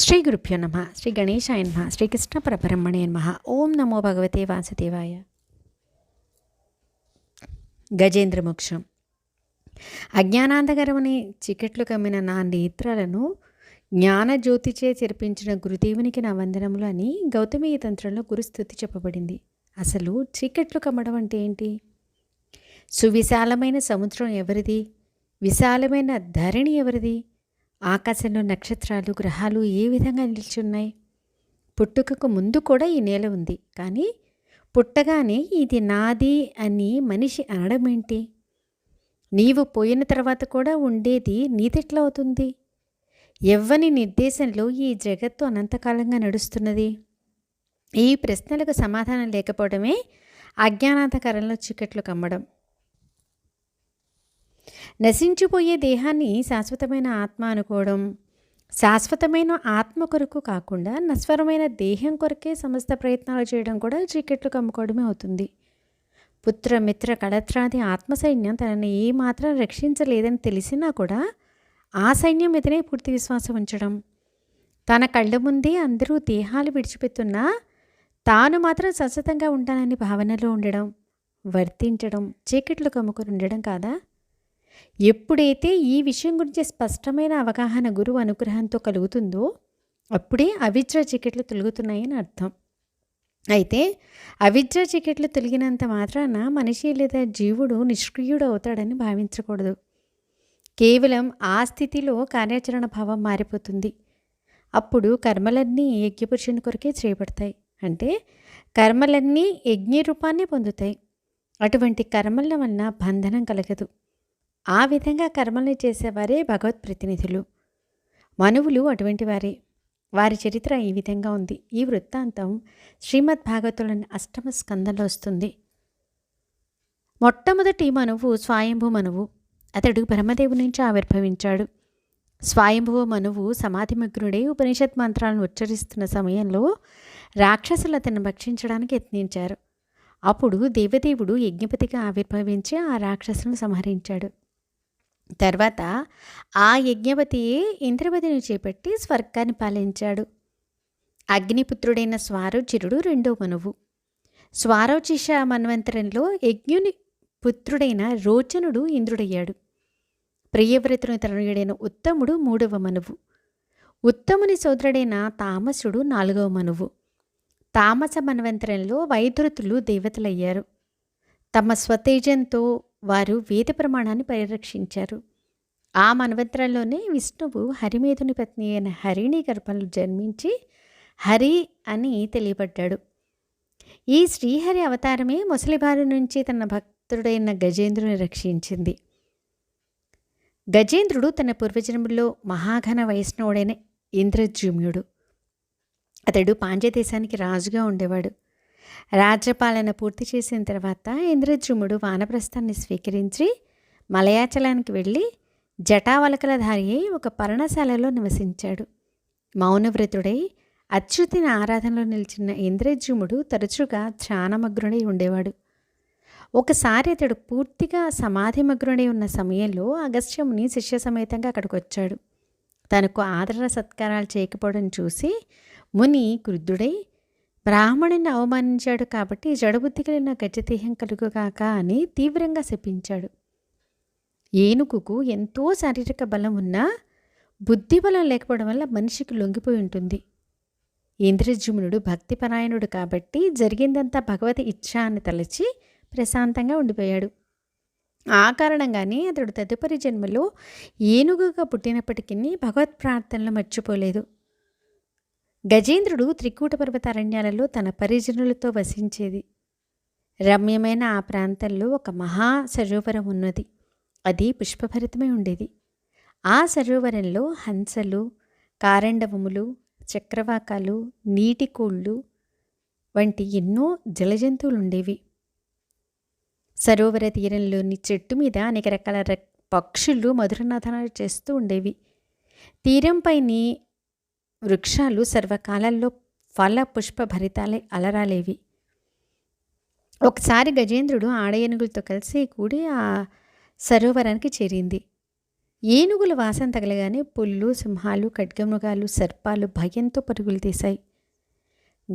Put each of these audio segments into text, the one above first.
శ్రీ గురుభ్యో నమ శ్రీ గణేశాయ నమ శ్రీకృష్ణ పరబ్రహ్మణే నమ. ఓం నమో భగవతే వాసుదేవాయ. గజేంద్ర మోక్షం. అజ్ఞానాంధకరమని చీకట్లు కమ్మిన నా నేత్రాలను జ్ఞానజ్యోతిచే చెరిపించిన గురుదేవునికి నా వందనములు అని గౌతమీయ తంత్రంలో గురుస్థుతి చెప్పబడింది. అసలు చీకట్లు కమ్మడం అంటే ఏంటి? సువిశాలమైన సముద్రం ఎవరిది? విశాలమైన ధరణి ఎవరిది? ఆకాశంలో నక్షత్రాలు గ్రహాలు ఏ విధంగా నిల్చున్నాయి? పుట్టుకకు ముందు కూడా ఈ నేల ఉంది. కానీ పుట్టగానే ఇది నాది అని మనిషి అనడం ఏంటి? నీవు పోయిన తర్వాత కూడా ఉండేది నీదెట్లా అవుతుంది? ఎవ్వని నిర్దేశంలో ఈ జగత్తు అనంతకాలంగా నడుస్తున్నది? ఈ ప్రశ్నలకు సమాధానం లేకపోవడమే అజ్ఞానాంతకరంలో చికెట్లు కమ్మడం. నశించిపోయే దేహాన్ని శాశ్వతమైన ఆత్మ అనుకోవడం శాశ్వతమైన ఆత్మ కొరకు కాకుండా నశ్వరమైన దేహం కొరకే సమస్త ప్రయత్నాలు చేయడం కూడా చీకెట్లు కమ్ముకోవడమే అవుతుంది. పుత్ర మిత్ర కడత్రాది ఆత్మ సైన్యం తనని ఏమాత్రం రక్షించలేదని తెలిసినా కూడా ఆ సైన్యం మీదనే పూర్తి విశ్వాసం ఉంచడం. తన కళ్ళ ముందే అందరూ దేహాలు విడిచిపెట్టున్నా తాను మాత్రం సతతంగా ఉంటానని భావనలో ఉండడం వర్తించడం చీకట్లు కమ్ముకొని ఉండడం కాదా? ఎప్పుడైతే ఈ విషయం గురించి స్పష్టమైన అవగాహన గురువు అనుగ్రహంతో కలుగుతుందో అప్పుడే అవిద్ర చీకట్లు తొలుగుతున్నాయని అర్థం. అయితే అవిద్ర చీకట్లు తొలగినంత మాత్రాన మనిషి లేదా జీవుడు నిష్క్రియుడు అవుతాడని భావించకూడదు. కేవలం ఆ స్థితిలో కార్యాచరణ భావం మారిపోతుంది. అప్పుడు కర్మలన్నీ యజ్ఞపురుషుని కొరకే చేయబడతాయి అంటే కర్మలన్నీ యజ్ఞ రూపాన్ని పొందుతాయి. అటువంటి కర్మల వలన బంధనం కలగదు. ఆ విధంగా కర్మల్ని చేసేవారే భగవత్ ప్రతినిధులు మనువులు అటువంటి వారే. వారి చరిత్ర ఈ విధంగా ఉంది. ఈ వృత్తాంతం శ్రీమద్ భాగవతులని అష్టమ స్కందంలో వస్తుంది. మొట్టమొదటి మనువు స్వయంభూ మనువు. అతడు బ్రహ్మదేవు నుంచి ఆవిర్భవించాడు. స్వయంభువ మనువు సమాధిమగ్నుడై ఉపనిషత్ మంత్రాలను ఉచ్చరిస్తున్న సమయంలో రాక్షసులు అతన్ని భక్షించడానికి యత్నించారు. అప్పుడు దేవదేవుడు యజ్ఞపతిగా ఆవిర్భవించి ఆ రాక్షసులను సంహరించాడు. తర్వాత ఆ యజ్ఞపతియే ఇంద్రపతిని చేపట్టి స్వర్గాన్ని పాలించాడు. అగ్నిపుత్రుడైన స్వారోచిరుడు రెండో మనువు. స్వారోచిష మన్వంతరంలో యజ్ఞుని పుత్రుడైన రోచనుడు ఇంద్రుడయ్యాడు. ప్రియవ్రతుని తనయుడైన ఉత్తముడు మూడవ మనువు. ఉత్తముని సోదరుడైన తామసుడు నాలుగవ మనువు. తామస మన్వంతరంలో వైద్యుతులు దేవతలయ్యారు. తమ స్వతేజంతో వారు వేద ప్రమాణాన్ని పరిరక్షించారు. ఆ మన్వంతరంలోనే విష్ణువు హరిమేధుని పత్ని అయిన హరిణి గర్భంలో జన్మించి హరి అని తెలియబడ్డాడు. ఈ శ్రీహరి అవతారమే ముసలిబారి నుంచి తన భక్తుడైన గజేంద్రుని రక్షించింది. గజేంద్రుడు తన పూర్వజన్మలో మహాఘన వైష్ణవుడైన ఇంద్రజుమ్యుడు అతడు పాండ్యదేశానికి రాజుగా ఉండేవాడు. రాజ్యపాలన పూర్తి చేసిన తర్వాత ఇంద్రజుముడు వానప్రస్థాన్ని స్వీకరించి మలయాచలానికి వెళ్ళి జటావలకలధారి అయి ఒక పర్ణశాలలో నివసించాడు. మౌనవ్రతుడై అచ్యుతిని ఆరాధనలో నిలిచిన ఇంద్రజుముడు తరచుగా ధ్యానమగ్నుడై ఉండేవాడు. ఒకసారి అతడు పూర్తిగా సమాధిమగ్నుడై ఉన్న సమయంలో అగస్త్యముని శిష్య సమేతంగా అక్కడికి వచ్చాడు తనకు ఆదరణ సత్కారాలు చేయకపోవడం చూసి ముని క్రుద్ధుడై బ్రాహ్మణుని అవమానించాడు కాబట్టి జడబుద్ధి కలిగిన గజదేహం కలుగుగాక అని తీవ్రంగా శపించాడు. ఏనుగుకు ఎంతో శారీరక బలం ఉన్నా బుద్ధి బలం లేకపోవడం వల్ల మనిషికి లొంగిపోయి ఉంటుంది. ఇంద్రజుమ్నుడు భక్తిపరాయణుడు కాబట్టి జరిగిందంతా భగవతి ఇచ్ఛ అని తలచి ప్రశాంతంగా ఉండిపోయాడు. ఆ కారణంగానే అతడు తదుపరి జన్మలో ఏనుగుగా పుట్టినప్పటికీ భగవత్ ప్రార్థనలు మర్చిపోలేదు. గజేంద్రుడు త్రికూట పర్వత అరణ్యాలలో తన పరిజనులతో వసించేది. రమ్యమైన ఆ ప్రాంతంలో ఒక మహా సరోవరం ఉన్నది. అది పుష్పభరితమై ఉండేది. ఆ సరోవరంలో హంసలు కారండవములు చక్రవాకాలు నీటి కోళ్ళు వంటి ఎన్నో జలజంతువులు ఉండేవి సరోవర తీరంలోని చెట్టు మీద అనేక రకాల పక్షులు మధురనాథనాలు చేస్తూ ఉండేవి. తీరంపైని వృక్షాలు సర్వకాలంలో ఫల పుష్పభరితాలే అలరాలేవి. ఒకసారి గజేంద్రుడు ఆడయనుగులతో కలిసి కూడి ఆ సరోవరానికి చేరింది. ఏనుగుల వాసన తగలగానే పుళ్ళు సింహాలు ఖడ్గమృగాలు సర్పాలు భయంతో పరుగులు తీశాయి.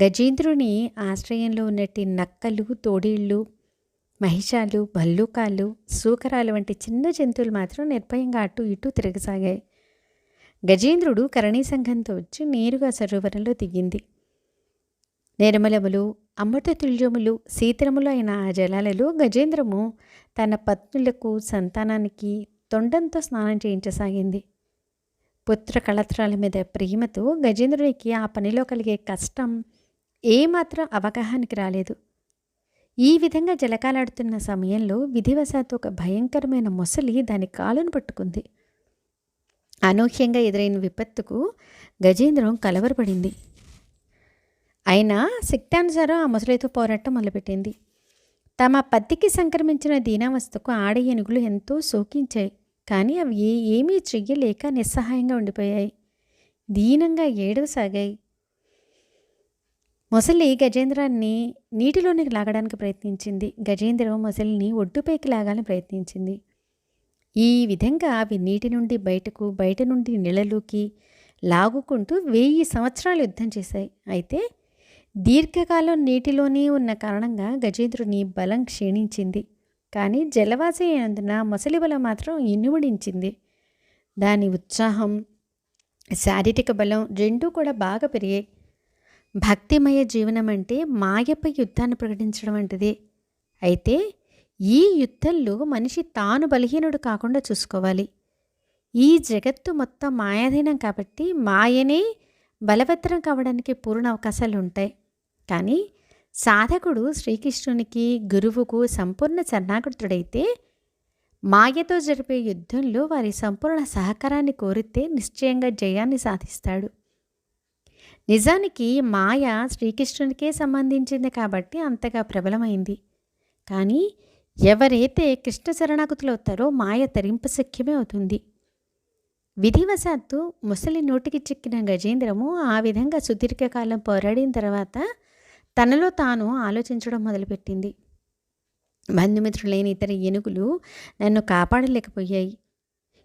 గజేంద్రుని ఆశ్రయంలో ఉన్నట్టు నక్కలు తోడీళ్ళు మహిషాలు భల్లూకాలు సూకరాలు వంటి చిన్న జంతువులు మాత్రం నిర్భయంగా అటు ఇటు తిరగసాగాయి. గజేంద్రుడు కరణీ సంఘంతో వచ్చి నేరుగా సరోవరంలో దిగింది. నిర్మలములు అమృత తుల్యములు శీతలములు అయిన ఆ జలాలలో గజేంద్రము తన పత్నులకు సంతానానికి తొండంతో స్నానం చేయించసాగింది. పుత్ర కళత్రాల మీద ప్రేమతో గజేంద్రునికి ఆ పనిలో కలిగే కష్టం ఏమాత్రం అవగాహనకి రాలేదు. ఈ విధంగా జలకాలాడుతున్న సమయంలో విధివశాత్తు ఒక భయంకరమైన మొసలి దాని కాలును పట్టుకుంది. అనూహ్యంగా ఎదురైన విపత్తుకు గజేంద్రం కలవరపడింది. అయినా శక్తానుసారం ఆ ముసలితో పోరాటం మొదలుపెట్టింది. తమ పత్తికి సంక్రమించిన దీనావస్థకు ఆడ ఏనుగులు ఎంతో శోకించాయి. కానీ అవి ఏమీ చెయ్యలేక నిస్సహాయంగా ఉండిపోయాయి. దీనంగా ఏడవసాగాయి. మొసలి గజేంద్రాన్ని నీటిలోనికి లాగడానికి ప్రయత్నించింది. గజేంద్రం మొసలిని ఒడ్డుపైకి లాగాలని ప్రయత్నించింది. ఈ విధంగా అవి నీటి నుండి బయటకు బయట నుండి నీళ్ళలోకి లాగుకుంటూ వెయ్యి సంవత్సరాలు యుద్ధం చేశాయి. అయితే దీర్ఘకాలం నీటిలోనే ఉన్న కారణంగా గజేంద్రుని బలం క్షీణించింది. కానీ జలవాసి అయినందున మొసలి బలం మాత్రం ఇనుముడించింది. దాని ఉత్సాహం శారీరక బలం రెండూ కూడా బాగా పెరిగాయి. భక్తిమయ జీవనం అంటే మాయపై యుద్ధాన్ని ప్రకటించడం వంటిది. అయితే ఈ యుద్ధంలో మనిషి తాను బలహీనుడు కాకుండా చూసుకోవాలి. ఈ జగత్తు మొత్తం మాయాధీనం కాబట్టి మాయనే బలవత్తరం కావడానికి పూర్ణ అవకాశాలు ఉంటాయి. కానీ సాధకుడు శ్రీకృష్ణునికి గురువుకు సంపూర్ణ శరణాగతుడైతే మాయతో జరిపే యుద్ధంలో వారి సంపూర్ణ సహకారాన్ని కోరితే నిశ్చయంగా జయాన్ని సాధిస్తాడు. నిజానికి మాయ శ్రీకృష్ణునికే సంబంధించింది కాబట్టి అంతగా ప్రబలమైంది. కానీ ఎవరైతే కృష్ణ శరణాగతులవుతారో మాయ తరింపశక్యమే అవుతుంది. విధివశాత్తు ముసలి నోటికి చిక్కిన గజేంద్రము ఆ విధంగా సుదీర్ఘకాలం పోరాడిన తర్వాత తనలో తాను ఆలోచించడం మొదలుపెట్టింది. బంధుమిత్రులైన ఇతర ఏనుగులు నన్ను కాపాడలేకపోయాయి.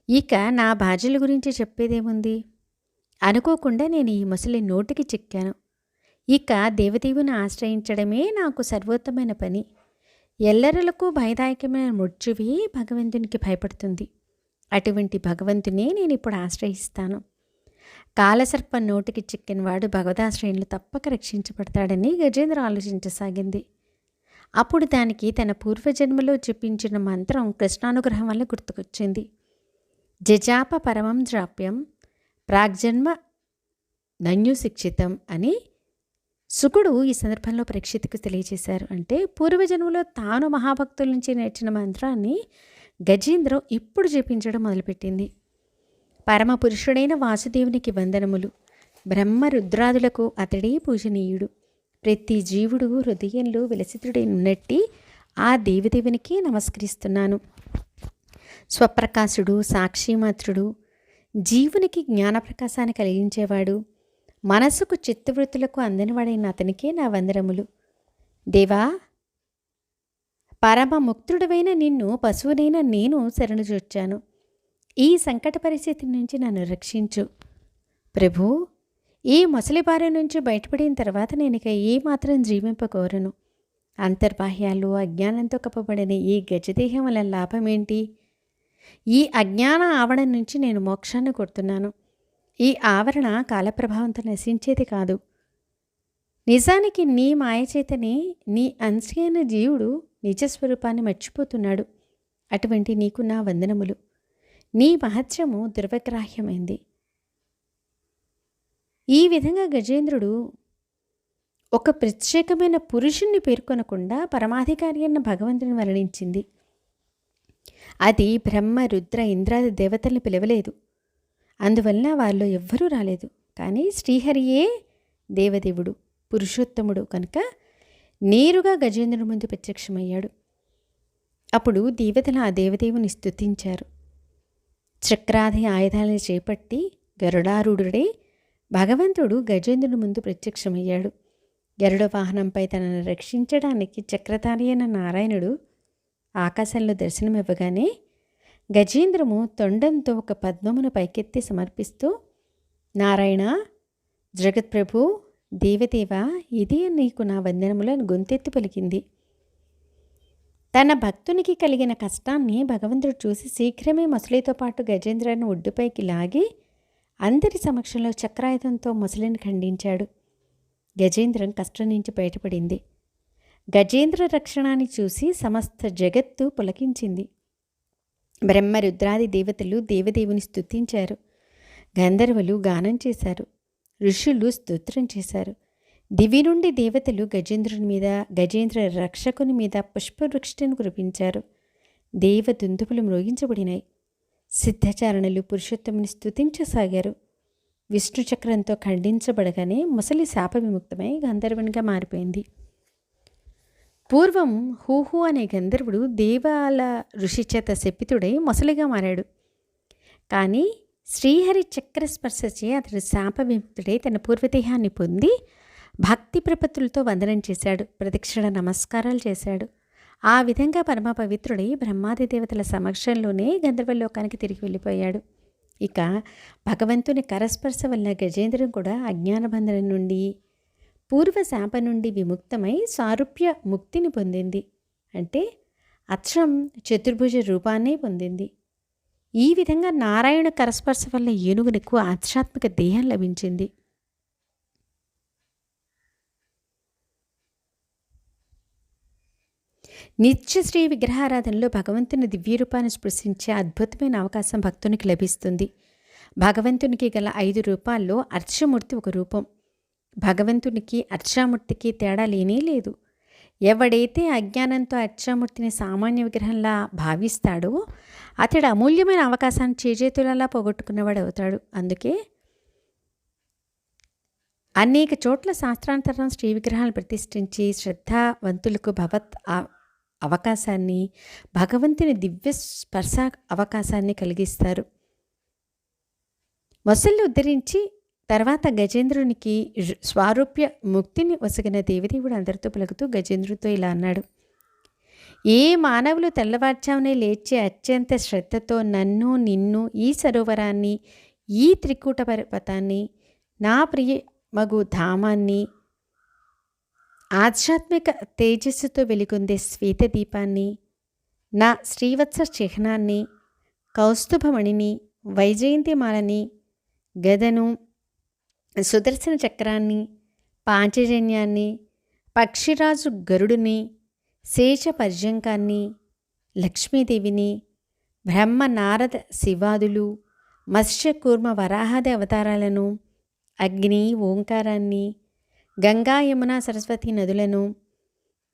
ఇక నా బాధ్యుల గురించి చెప్పేదేముంది? అనుకోకుండా నేను ఈ ముసలి నోటికి చిక్కాను. ఇక దేవదేవుని ఆశ్రయించడమే నాకు సర్వోత్తమైన పని. ఎల్లరలకు భయదాయకమైన మృత్యువి భగవంతునికి భయపడుతుంది. అటువంటి భగవంతునే నేను ఇప్పుడు ఆశ్రయిస్తాను. కాలసర్ప నోటికి చిక్కినవాడు భగవదాశ్రయంలో తప్పక రక్షించబడతాడని గజేంద్ర ఆలోచించసాగింది. అప్పుడు దానికి తన పూర్వజన్మలో చెప్పించిన మంత్రం కృష్ణానుగ్రహం వల్ల గుర్తుకొచ్చింది. జజాప పరమం జాప్యం ప్రాగ్జన్మ శిక్షితం అని సుకుడు ఈ సందర్భంలో పరీక్షిత్కు తెలియజేశారు అంటే పూర్వజన్మలో తాను మహాభక్తుల నుంచి నేర్చిన మంత్రాన్ని గజేంద్రం ఇప్పుడు జపించడం మొదలుపెట్టింది. పరమ పురుషుడైన వాసుదేవునికి వందనములు. బ్రహ్మ రుద్రాదులకు అతడే పూజనీయుడు. ప్రతి జీవుడు హృదయంలో విలసితుడైనట్టి ఆ దేవిదేవునికి నమస్కరిస్తున్నాను. స్వప్రకాశుడు సాక్షిమాత్రుడు జీవునికి జ్ఞానప్రకాశాన్ని కలిగించేవాడు. మనసుకు చిత్తవృత్తులకు అందినవాడైన అతనికే నా వందరములు. దేవా పరమ ముక్తుడవైన నిన్ను పశువునైన నేను శరణు చూచాను. ఈ సంకట పరిస్థితి నుంచి నన్ను రక్షించు. ప్రభు ఈ ముసలిబారి నుంచి బయటపడిన తర్వాత నేను ఇక ఏమాత్రం జీవింపకోరను. అంతర్బాహ్యాలు అజ్ఞానంతో కప్పబడిన ఈ గజదేహం వల్ల లాభం ఏంటి ఈ అజ్ఞాన ఆవడం నుంచి నేను మోక్షాన్ని కొడుతున్నాను ఈ ఆవరణ కాలప్రభావంతో నశించేది కాదు. నిజానికి నీ మాయచేతనే నీ అంశైన జీవుడు నిజస్వరూపాన్ని మర్చిపోతున్నాడు. అటువంటి నీకు నా వందనములు. నీ మహత్యము దుర్వగ్రాహ్యమైంది. ఈ విధంగా గజేంద్రుడు ఒక ప్రత్యేకమైన పురుషుణ్ణి పేర్కొనకుండా పరమాధికారి అన్న భగవంతుని వర్ణించింది. అది బ్రహ్మ రుద్ర ఇంద్రాది దేవతల్ని పిలవలేదు. అందువలన వారిలో ఎవ్వరూ రాలేదు. కానీ శ్రీహరియే దేవదేవుడు పురుషోత్తముడు కనుక నేరుగా గజేంద్రుడి ముందు ప్రత్యక్షమయ్యాడు. అప్పుడు దేవతలు ఆ దేవదేవుని స్తుతించారు. చక్రాది ఆయుధాలను చేపట్టి గరుడారుడుడే భగవంతుడు గజేంద్రుడి ముందు ప్రత్యక్షమయ్యాడు. గరుడ వాహనంపై తనను రక్షించడానికి చక్రధారి అయిన నారాయణుడు ఆకాశంలో దర్శనమివ్వగానే గజేంద్రము తొండంతో ఒక పద్మమును పైకెత్తి సమర్పిస్తూ నారాయణ జగత్ప్రభు దేవదేవ ఇదే నీకు నా వందనములను గొంతెత్తి పలికింది. తన భక్తునికి కలిగిన కష్టాన్ని భగవంతుడు చూసి శీఘ్రమే ముసలితో పాటు గజేంద్రను ఒడ్డుపైకి లాగి అందరి సమక్షంలో చక్రాయుధంతో ముసలిని ఖండించాడు. గజేంద్రం కష్టం నుంచి బయటపడింది. గజేంద్ర రక్షణాన్ని చూసి సమస్త జగత్తు పులకించింది. బ్రహ్మ రుద్రాది దేవతలు దేవదేవుని స్థుతించారు గంధర్వులు గానం చేశారు. ఋషులు స్తోత్రం చేశారు. దివి నుండి దేవతలు గజేంద్రుని మీద గజేంద్ర రక్షకుని మీద పుష్పవృష్టిని కురిపించారు. దేవ దుందుపులు మ్రోగించబడినాయి. సిద్ధచారణలు పురుషోత్తముని స్థుతించసాగారు విష్ణు చక్రంతో ఖండించబడగానే ముసలి శాప విముక్తమై గంధర్వునిగా మారిపోయింది. పూర్వం హూహు అనే గంధర్వుడు దేవాల ఋషి చేత శపితుడై మొసలిగా మారాడు. కానీ శ్రీహరి చక్ర స్పర్శచే అతడు శాపవిముక్తుడై తన పూర్వదేహాన్ని పొంది భక్తి ప్రపత్తులతో వందనం చేశాడు ప్రదక్షిణ నమస్కారాలు చేశాడు. ఆ విధంగా పరమ పవిత్రుడై బ్రహ్మాది దేవతల సమక్షంలోనే గంధర్వలోకానికి తిరిగి వెళ్ళిపోయాడు. ఇక భగవంతుని కరస్పర్శ వల్ల గజేంద్రం కూడా అజ్ఞానబంధనం నుండి పూర్వ శాప నుండి విముక్తమై సారూప్య ముక్తిని పొందింది. అంటే అక్షం చతుర్భుజ రూపాన్నే పొందింది. ఈ విధంగా నారాయణ కరస్పర్శ వల్ల ఏనుగునకు ఆధ్యాత్మిక దేహం లభించింది. నిత్య శ్రీ విగ్రహారాధనలో భగవంతుని దివ్యరూపాన్ని స్పృశించే అద్భుతమైన అవకాశం భక్తునికి లభిస్తుంది. భగవంతునికి గల ఐదు రూపాల్లో అర్చమూర్తి ఒక రూపం. భగవంతునికి అర్చామూర్తికి తేడా లేనే లేదు. ఎవడైతే అజ్ఞానంతో అర్చామూర్తిని సామాన్య విగ్రహంలా భావిస్తాడో అతడు అమూల్యమైన అవకాశాన్ని చేజేతులలా పోగొట్టుకున్నవాడు అవుతాడు. అందుకే అనేక చోట్ల శాస్త్రాంతరం శ్రీ విగ్రహాలు ప్రతిష్ఠించి శ్రద్ధావంతులకు భగవత్ అవకాశాన్ని భగవంతుని దివ్య స్పర్శ అవకాశాన్ని కలిగిస్తారు. మొసళ్ళు ఉద్ధరించి తర్వాత గజేంద్రునికి స్వారూప్య ముక్తిని వసగిన దేవదేవుడు అందరితో పలుకుతూ గజేంద్రుడితో ఇలా అన్నాడు. ఏ మానవులు తెల్లవార్చామునే లేచే అత్యంత శ్రద్ధతో నన్ను నిన్ను ఈ సరోవరాన్ని ఈ త్రికూట పర్వతాన్ని నా ప్రియ మగు ధామాన్ని ఆధ్యాత్మిక తేజస్సుతో వెలుగొందే శ్వేత దీపాన్ని నా శ్రీవత్స చిహ్నాన్ని కౌస్తుభమణిని వైజయంతిమాలని గదను సుదర్శన చక్రాన్ని పాంచజన్యాన్ని పక్షిరాజు గరుడుని శేష పర్యంకాన్ని లక్ష్మీదేవిని బ్రహ్మ నారద శివాదులు మత్స్యకూర్మ వరాహాది అవతారాలను అగ్ని ఓంకారాన్ని గంగా యమున సరస్వతి నదులను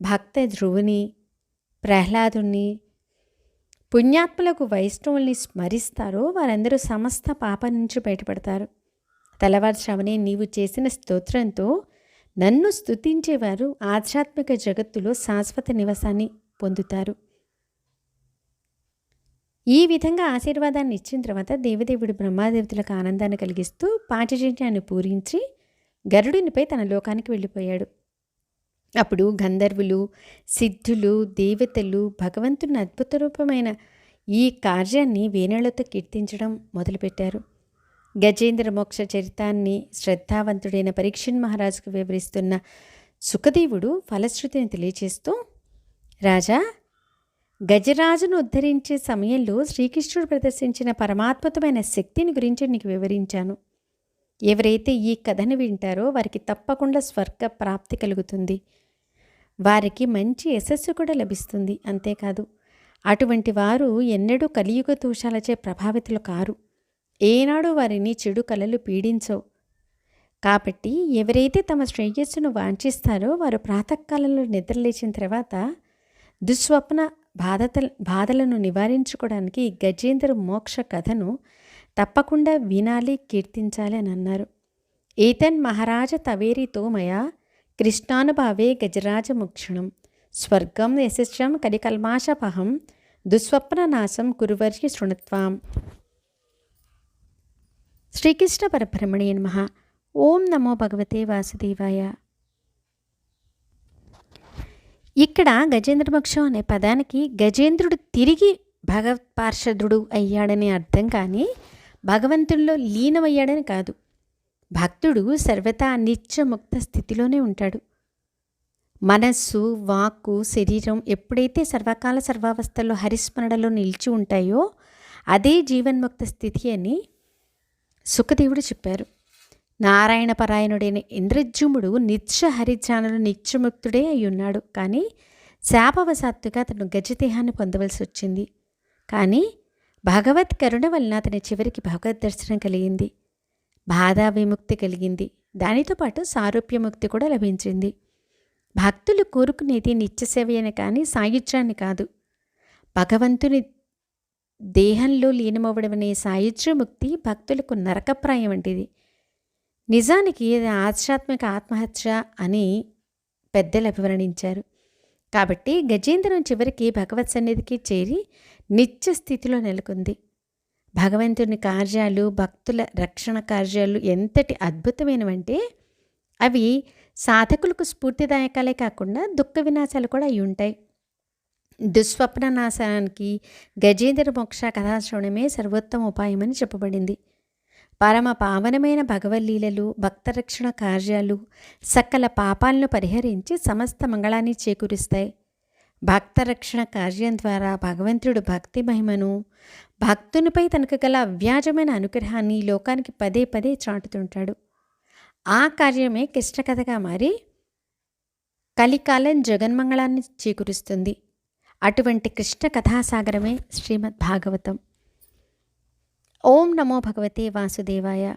భక్త ధ్రువుని ప్రహ్లాదుని పుణ్యాత్ములకు వైష్ణవుల్ని స్మరిస్తారో వారందరూ సమస్త పాప నుంచి బయటపడతారు. తెల్లవారుశ్రవణే నీవు చేసిన స్తోత్రంతో నన్ను స్తుతించేవారు ఆధ్యాత్మిక జగత్తులో శాశ్వత నివాసాన్ని పొందుతారు. ఈ విధంగా ఆశీర్వాదాన్ని ఇచ్చిన తర్వాత దేవదేవుడు బ్రహ్మాదేవతలకు ఆనందాన్ని కలిగిస్తూ పాంచజన్యాన్ని పూరించి గరుడునిపై తన లోకానికి వెళ్ళిపోయాడు. అప్పుడు గంధర్వులు సిద్ధులు దేవతలు భగవంతుని అద్భుత రూపమైన ఈ కార్యాన్ని వేణులతో కీర్తించడం మొదలుపెట్టారు. గజేంద్ర మోక్ష చరితాన్ని శ్రద్ధావంతుడైన పరీక్షన్ మహారాజుకు వివరిస్తున్న సుఖదేవుడు ఫలశ్రుతిని తెలియచేస్తూ రాజా గజరాజును ఉద్ధరించే సమయంలో శ్రీకృష్ణుడు ప్రదర్శించిన పరమాత్మతమైన శక్తిని గురించి నీకు వివరించాను. ఎవరైతే ఈ కథను వింటారో వారికి తప్పకుండా స్వర్గ ప్రాప్తి కలుగుతుంది. వారికి మంచి యశస్సు కూడా లభిస్తుంది. అంతేకాదు అటువంటి వారు ఎన్నడూ కలియుగ దోషాలచే ప్రభావితులు కారు. ఏనాడు వారిని చెడు కలలు పీడించవు. కాబట్టి ఎవరైతే తమ శ్రేయస్సును వాంఛిస్తారో వారు ప్రాతకాలంలో నిద్రలేచిన తర్వాత దుస్వప్న బాధత బాధలను నివారించుకోవడానికి గజేంద్ర మోక్ష కథను తప్పకుండా వినాలి కీర్తించాలి అని అన్నారు. ఏతన్ మహారాజ తవేరితో మయా కృష్ణానుభావే గజరాజ ముక్షణం. స్వర్గం యశస్వం కలికల్మాషపహం దుస్వప్ననాశం కురువర్య శృణత్వాం. శ్రీకృష్ణ పరబ్రహ్మణే నమ. ఓం నమో భగవతే వాసుదేవాయ. ఇక్కడ గజేంద్రమోక్షం అనే పదానికి గజేంద్రుడు తిరిగి భగవత్ పార్షదుడు అయ్యాడని అర్థం కానీ భగవంతుల్లో లీనమయ్యాడని కాదు. భక్తుడు సర్వతా నిత్యముక్త స్థితిలోనే ఉంటాడు. మనస్సు వాక్కు శరీరం ఎప్పుడైతే సర్వకాల సర్వావస్థల్లో హరిస్మరణలో నిలిచి ఉంటాయో అదే జీవన్ముక్త స్థితి అని సుఖదేవుడు చెప్పారు. నారాయణ పరాయణుడైన ఇంద్రజ్యుముడు నిత్య హరిధ్యానులు నిత్యముక్తుడే అయి ఉన్నాడు కానీ శాపవశాత్తుగా అతను గజదేహాన్ని పొందవలసి వచ్చింది. కానీ భగవత్ కరుణ వలన అతని చివరికి భగవద్ దర్శనం కలిగింది. బాధా విముక్తి కలిగింది. దానితో పాటు సారూప్యముక్తి కూడా లభించింది. భక్తులు కోరుకునేది నిత్యసేవయని కానీ సాయుధ్యాన్ని కాదు. భగవంతుని దేహంలో లీనమవ్వడమనే ముక్తి భక్తులకు నరకప్రాయం వంటిది నిజానికి ఇది ఆధ్యాత్మిక ఆత్మహత్య అని పెద్దలు అభివర్ణించారు. కాబట్టి గజేంద్రం చివరికి భగవత్ సన్నిధికి చేరి నిత్య స్థితిలో నెలకొంది. భగవంతుని కార్యాలు భక్తుల రక్షణ కార్యాలు ఎంతటి అద్భుతమైనవంటే అవి సాధకులకు స్ఫూర్తిదాయకాలే కాకుండా దుఃఖ వినాశాలు కూడా అయి ఉంటాయి దుస్వప్న నాశనానికి గజేంద్ర మోక్ష కథాశ్రవణమే సర్వోత్తమ ఉపాయమని చెప్పబడింది. పరమ పావనమైన భగవల్లీలలు భక్తరక్షణ కార్యాలు సకల పాపాలను పరిహరించి సమస్త మంగళాన్ని చేకూరుస్తాయి. భక్తరక్షణ కార్యం ద్వారా భగవంతుడు భక్తి మహిమను భక్తునిపై తనకు గల అవ్యాజమైన అనుగ్రహాన్ని లోకానికి పదే పదే చాటుతుంటాడు. ఆ కార్యమే కిష్టకథగా మారి కలికాలం జగన్మంగళాన్ని చేకూరుస్తుంది. అటువంటి కృష్ణ కథాసాగరమే శ్రీమద్ భాగవతం ఓం నమో భగవతే వాసుదేవాయ.